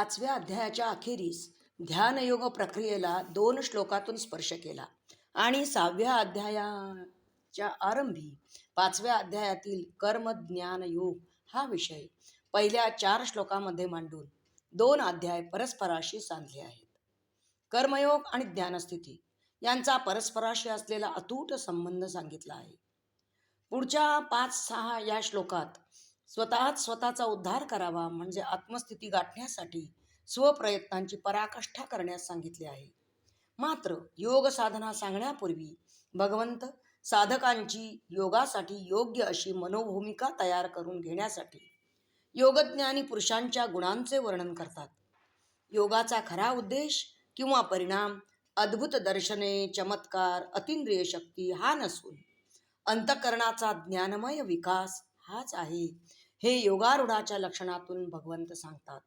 पाचव्या अध्यायाच्या अखेरीस ध्यानयोग प्रक्रियेला दोन श्लोकातून स्पर्श केला. आणि सहाव्या अध्यायाच्या आरंभी पाचव्या अध्यायातील कर्म ज्ञान योग हा विषय पहिल्या चार श्लोकामध्ये मांडून दोन अध्याय परस्पराशी सांधले आहेत. कर्मयोग आणि ज्ञानस्थिती यांचा परस्पराशी असलेला अतूट संबंध सांगितला आहे. पुढच्या पाच सहा या श्लोकात स्वतःच स्वतःचा उद्धार करावा म्हणजे आत्मस्थिती गाठण्यासाठी स्वप्रयत्नांची पराकाष्ठा करण्यास सांगितले आहे. मात्र योग साधना सांगण्यापूर्वी भगवंत साधकांची योगासाठी योग्य अशी मनोभूमिका तयार करून घेण्यासाठी योगज्ञानी पुरुषांच्या गुणांचे वर्णन करतात. योगाचा खरा उद्देश किंवा परिणाम अद्भुत दर्शने चमत्कार अतिंद्रिय शक्ती हा नसून अंतकरणाचा ज्ञानमय विकास हाच आहे हे योगारूढाच्या लक्षणातून भगवंत सांगतात.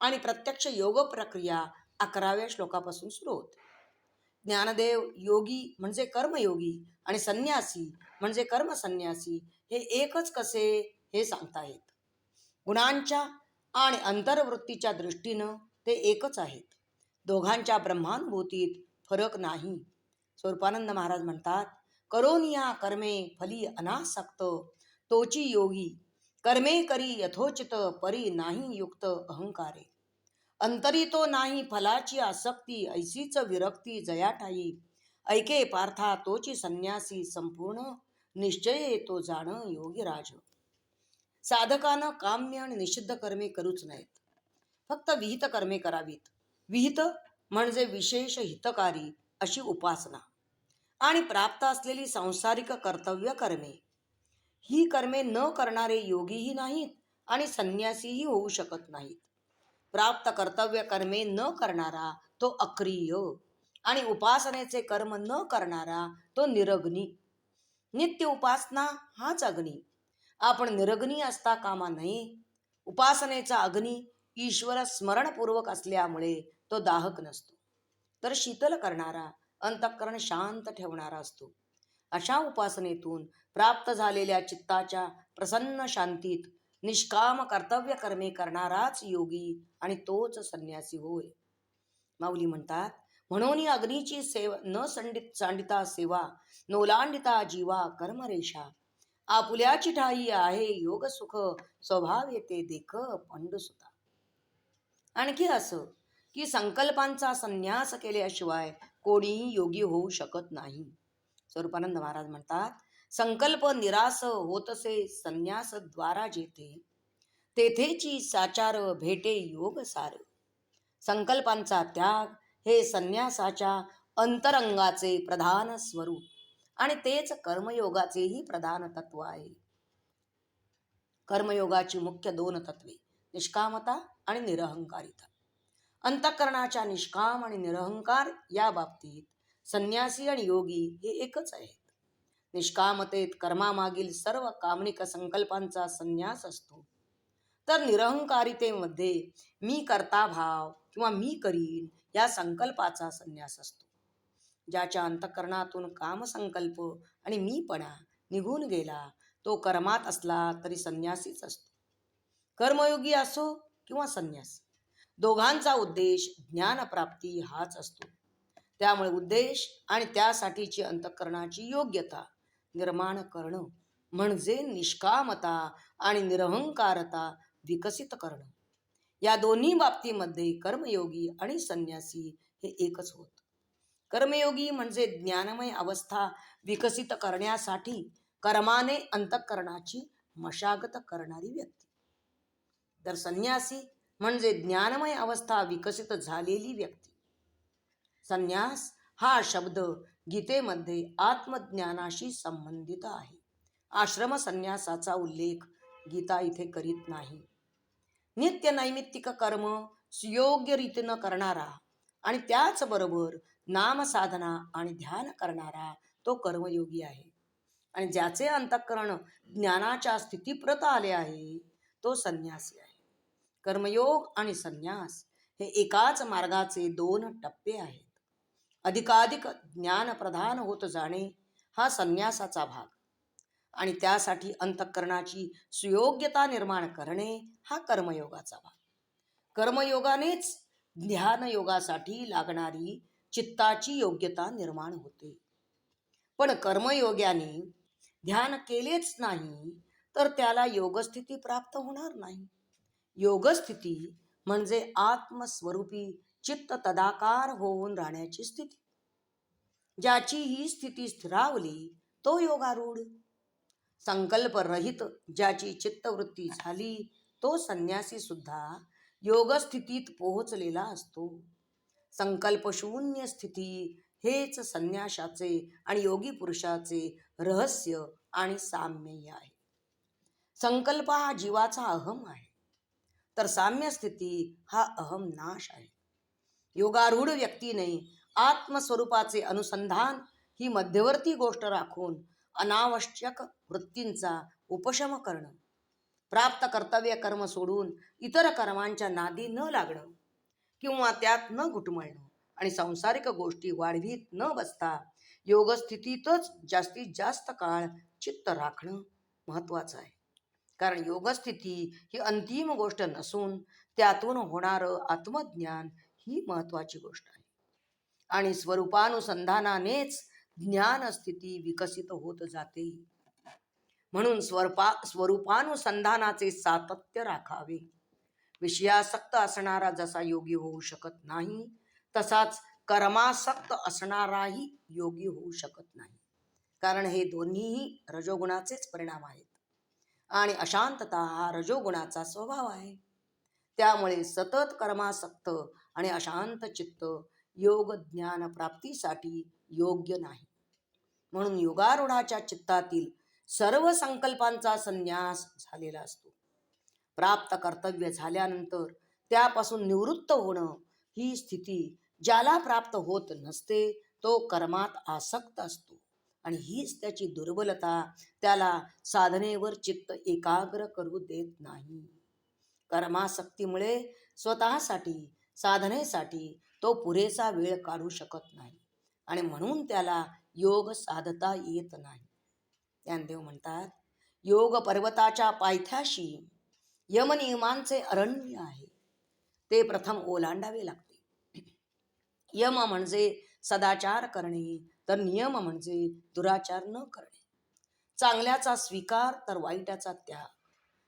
आणि प्रत्यक्ष योग प्रक्रिया अकराव्या श्लोकापासून सुरू होते. ज्ञानदेव योगी म्हणजे कर्मयोगी आणि संन्यासी म्हणजे कर्मसन्यासी हे एकच कसे हे सांगतायत गुणांच्या आणि अंतर्वृत्तीच्या दृष्टीनं ते एकच आहेत. दोघांच्या ब्रह्मानुभूतीत फरक नाही. स्वरूपानंद महाराज म्हणतात करोनिया कर्मे फली अनासक्त तोची योगी कर्मे करी यथोचित परी नाही युक्त अहंकारे. अंतरी तो नाही फलाची आसक्ती ऐसीच विरक्ती जयाठाई. ऐके पार्था तोची संन्यासी संपूर्ण निश्चय तो जाण योगी राज. साधकानं काम्य आणि निषिद्ध कर्मे करूच नाहीत. फक्त विहित कर्मे करावीत. विहित म्हणजे विशेष हितकारी अशी उपासना. आणि प्राप्त असलेली सांसारिक कर्तव्य कर्मे. ही कर्मे न करणारे योगीही नाहीत आणि संन्यासीही होऊ शकत नाहीत. प्राप्त कर्तव्य कर्मे न करणारा तो अक्रिय आणि उपासनेचे कर्म न करणारा तो निरग्नी. नित्य उपासना हाच अग्नी. आपण निरग्नी असता कामा नये. उपासनेचा अग्नी ईश्वर स्मरणपूर्वक असल्यामुळे तो दाहक नसतो. तर शीतल करणारा अंतःकरण शांत ठेवणारा असतो. अशा उपासनेतून प्राप्त झालेल्या चित्ताच्या प्रसन्न शांतीत निष्काम कर्तव्य कर्मे करणाराच योगी आणि तोच संन्यासी होय. माऊली म्हणतात म्हणून अग्नीची सेवा न संडित सांडिता सेवा नोलांडिता जीवा कर्मरेषा. आपुल्याची ठाई आहे योग सुख स्वभाव येते देख पंडुसुता आणखी असं की संकल्पांचा संन्यास केल्याशिवाय कोणीही योगी होऊ शकत नाही. स्वरूपानंद महाराज म्हणतात संकल्प निरास होतसे संन्यास द्वारा जेथे तेथेची साचार भेटे योग सार. संकल्पांचा त्याग हे संन्यासाच्या अंतरंगाचे प्रधान स्वरूप आणि तेच कर्मयोगाचेही प्रधान तत्व आहे. कर्मयोगाची मुख्य दोन तत्वे निष्कामता आणि निरहंकारिता. अंतःकरणाच्या निष्काम आणि निरहंकार या बाबतीत संन्यासी आणि योगी हे एकच आहेत. निष्कामतेत कर्मामागील सर्व कामनिक संकल्पांचा संन्यास असतो. तर निरहंकारितेमध्ये मी करता भाव किंवा मी करीन या संकल्पाचा संन्यास असतो. ज्याच्या अंतःकरणातून कामसंकल्प आणि मीपणा निघून गेला तो कर्मात असला तरी संन्यासीच असतो. कर्मयोगी असो किंवा संन्यासी दोघांचा उद्देश ज्ञानप्राप्ती हाच असतो. त्यामुळे उद्देश आणि त्यासाठीची अंतःकरणाची योग्यता निर्माण करणं म्हणजे निष्कामता आणि निरहंकारता विकसित करणं. या दोन्ही बाबतीमध्ये कर्मयोगी आणि संन्यासी हे एकच होत. कर्मयोगी म्हणजे ज्ञानमय अवस्था विकसित करण्यासाठी कर्माने अंतःकरणाची मशागत करणारी व्यक्ती. तर संन्यासी म्हणजे ज्ञानमय अवस्था विकसित झालेली व्यक्ती. संन्यास हा शब्द गीतेमध्ये आत्मज्ञानाशी संबंधित आहे. आश्रम संन्यासाचा उल्लेख गीता इथे करीत नाही. नित्य नैमित्तिक कर्म सुयोग्य रीतीनं करणारा आणि त्याचबरोबर नामसाधना आणि ध्यान करणारा तो कर्मयोगी आहे. आणि ज्याचे अंतःकरण ज्ञानाच्या स्थितीप्रत आले आहे तो संन्यासी आहे. कर्मयोग आणि संन्यास हे एकाच मार्गाचे दोन टप्पे आहेत. अधिकाधिक ज्ञानप्रधान होत जाणे हा संन्यासाचा भाग. आणि त्यासाठी अंतःकरणाची सुयोग्यता निर्माण करणे हा कर्मयोगाचा भाग. कर्मयोगानेच ध्यानयोगासाठी लागणारी चित्ताची योग्यता निर्माण होते. पण कर्मयोग्याने ध्यान केलेच नाही तर त्याला योगस्थिती प्राप्त होणार नाही. योगस्थिती म्हणजे आत्मस्वरूपी चित्त तदाकार होऊन राहण्याची स्थिती. ज्याची ही स्थिती स्थिरावली तो योगारूढ. संकल्परहित ज्याची चित्तवृत्ती झाली तो संन्यासी सुद्धा योगस्थितीत पोहोचलेला असतो. संकल्पशून्य स्थिती हेच संन्याशाचे आणि योगी पुरुषाचे रहस्य आणि साम्य आहे. संकल्प हा जीवाचा अहम आहे. तर साम्य स्थिती हा अहम नाश आहे. योगारूढ व्यक्तीने आत्मस्वरूपाचे अनुसंधान ही मध्यवर्ती गोष्ट राखून अनावश्यक वृत्तींचा उपशम करणं. प्राप्त कर्तव्य कर्म सोडून इतर कर्मांच्या नादी न लागणं किंवा त्यात न घुटमळणं आणि सांसारिक गोष्टी वाढवीत न बसता योगस्थितीतच जास्तीत जास्त काळ चित्त राखणं महत्वाचं आहे. कारण योगस्थिती ही अंतिम गोष्ट नसून त्यातून होणारं आत्मज्ञान ही महत्वाची गोष्ट आहे. आणि स्वरूपानुसंधानानेच ज्ञान स्थिती विकसित होत जाते. म्हणून स्वरूपा स्वरूपानुसंधानाचे सातत्य राखावे. विषयासक्त असणारा जसा योगी होऊ शकत नाही तसाच कर्मासक्त असणाराही योगी होऊ शकत नाही. कारण हे दोन्हीही रजोगुणाचेच परिणाम आहेत. आणि अशांतता हा रजोगुणाचा स्वभाव आहे. त्यामुळे सतत कर्मासक्त आणि अशांत चित्त योग ज्ञान प्राप्तीसाठी योग्य नाही. म्हणून योगारूढाच्या चित्तातील सर्व संकल्पांचा संन्यास झालेला असतो. प्राप्त कर्तव्य झाल्यानंतर त्यापासून निवृत्त होणं ही स्थिती ज्याला प्राप्त होत नसते तो कर्मात आसक्त असतो. आणि हीच त्याची दुर्बलता त्याला साधनेवर चित्त एकाग्र करू देत नाही. कर्मासक्तीमुळे स्वतःसाठी साधनेसाठी तो पुरेसा वेळ काढू शकत नाही. आणि म्हणून त्याला योग साधता येत नाही. ज्ञानदेव म्हणतात योग पर्वताच्या पायथ्याशी यमनियमांचे अरण्य आहे. ते प्रथम ओलांडावे लागते. यम म्हणजे सदाचार करणे तर नियम म्हणजे दुराचार न करणे. चांगल्याचा स्वीकार तर वाईटाचा त्याग.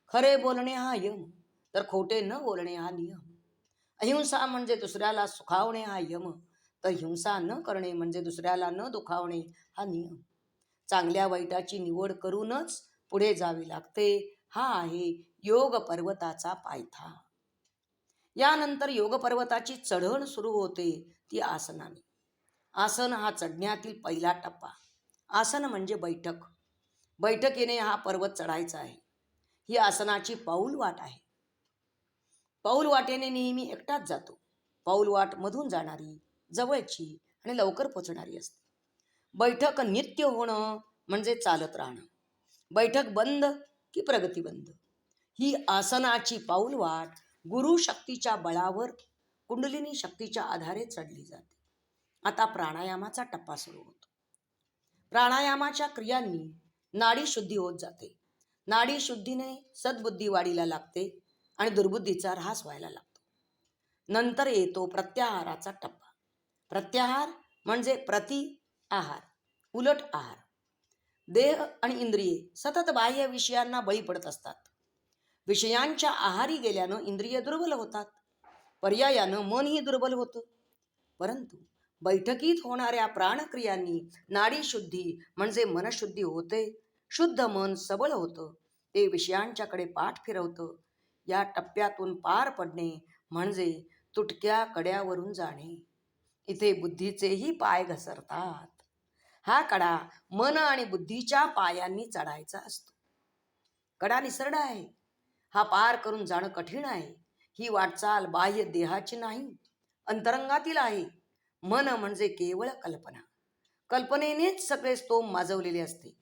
खरे बोलणे हा यम तर खोटे न बोलणे हा नियम. अहिंसा म्हणजे दुसऱ्याला सुखावणे हा यम. तर हिंसा न करणे म्हणजे दुसऱ्याला न दुखावणे हा नियम. चांगल्या वाईटाची निवड करूनच पुढे जावे लागते. हा आहे योग पर्वताचा पायथा. यानंतर योग पर्वताची चढण सुरू होते ती आसनाने. आसन हा चढण्यातील पहिला टप्पा. आसन म्हणजे बैठक. बैठकीने हा पर्वत चढायचा आहे. ही आसनाची पाऊल वाट आहे. पाऊल वाटेने नेहमी एकटाच जातो. पाऊल वाट मधून जाणारी जवळची आणि लवकर पोचणारी असते. बैठक नित्य होणं म्हणजे चालत राहणं. बैठक बंद की प्रगती बंद? ही आसनाची पाऊल वाट गुरु शक्तीच्या बळावर कुंडलिनी शक्तीच्या आधारे चढली जाते. आता प्राणायामाचा टप्पा सुरू होतो. प्राणायामाच्या क्रियांनी नाडी शुद्धी होत जाते. नाडी शुद्धीने सद्बुद्धी वाढीला लागते. आणि दुर्बुद्धीचा ऱ्हास व्हायला लागतो. नंतर येतो प्रत्याहाराचा टप्पा. प्रत्याहार म्हणजे प्रति आहार उलट आहार. देह आणि इंद्रिये सतत बाह्य विषयांना बळी पडत असतात. विषयांच्या आहारी गेल्यानं इंद्रिय दुर्बल होतात. पर्यायानं मनही दुर्बल होतं. परंतु बैठकीत होणाऱ्या प्राणक्रियांनी नाडीशुद्धी म्हणजे मनशुद्धी होते शुद्ध मन सबळ होतं ते विषयांच्याकडे पाठ फिरवतं या टप्प्यातून पार पडणे म्हणजे तुटक्या कड्यावरून जाणे. इथे बुद्धीचेही पाय घसरतात. हा कडा मन आणि बुद्धीच्या पायांनी चढायचा असतो. कडा निसरडा आहे. हा पार करून जाणं कठीण आहे. ही वाटचाल बाह्य देहाची नाही अंतरंगातील आहे. मन म्हणजे केवळ कल्पना. कल्पनेनेच सगळे स्तोम माजवलेले असते.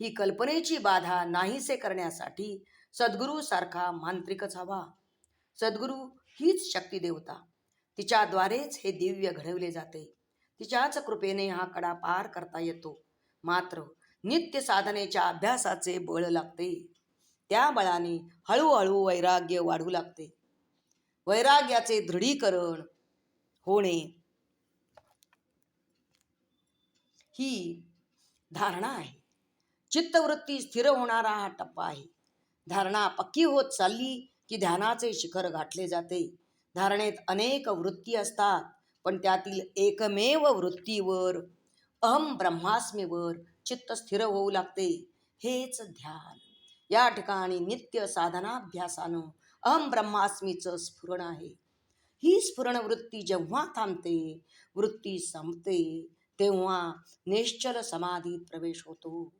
ही कल्पनेची बाधा नाहीसे करण्यासाठी सद्गुरूसारखा मांत्रिकच हवा. सद्गुरू हीच शक्ती देवता. तिच्याद्वारेच हे दिव्य घडवले जाते. तिच्याच कृपेने हा कडा पार करता येतो. मात्र नित्य साधनेच्या अभ्यासाचे बळ लागते. त्या बळाने हळूहळू वैराग्य वाढू लागते. वैराग्याचे दृढीकरण होणे ही धारणा आहे. चित्तवृत्ती स्थिर होणारा हा टप्पा आहे. धारणा पक्की होत चालली की ध्यानाचे शिखर गाठले जाते. धारणेत अनेक वृत्ती असतात पण त्यातील एकमेव वृत्तीवर अहम ब्रह्मास्मीवर चित्त स्थिर होऊ लागते. हेच ध्यान. या ठिकाणी नित्य साधनाभ्यासानं अहम ब्रह्मास्मीचं स्फुरण आहे. ही स्फुरण वृत्ती जेव्हा थांबते वृत्ती संपते तेव्हा निश्चल समाधीत प्रवेश होतो.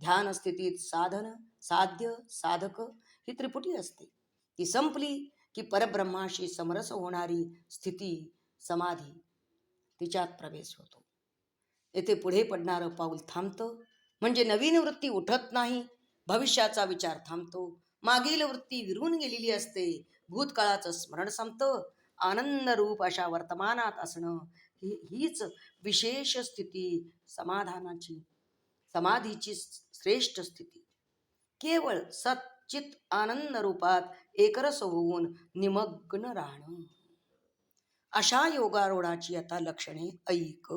ध्यान स्थितीत साधन साध्य साधक ही त्रिपुटी असते. ती संपली की परब्रह्माशी समरस होणारी स्थिती समाधी तिच्यात प्रवेश होतो. येथे पुढे पडणारं पाऊल थांबतं म्हणजे नवीन वृत्ती उठत नाही भविष्याचा विचार थांबतो. मागील वृत्ती विरून गेलेली असते भूतकाळाचं स्मरण संपतं आनंद रूप अशा वर्तमानात असणं ही हीच विशेष स्थिती समाधानाची समाधीची श्रेष्ठ स्थिती. केवळ सच्चित आनंद रूपात एकरस होऊन निमग्न राहणं. अशा योगारूढाची आता लक्षणे ऐक.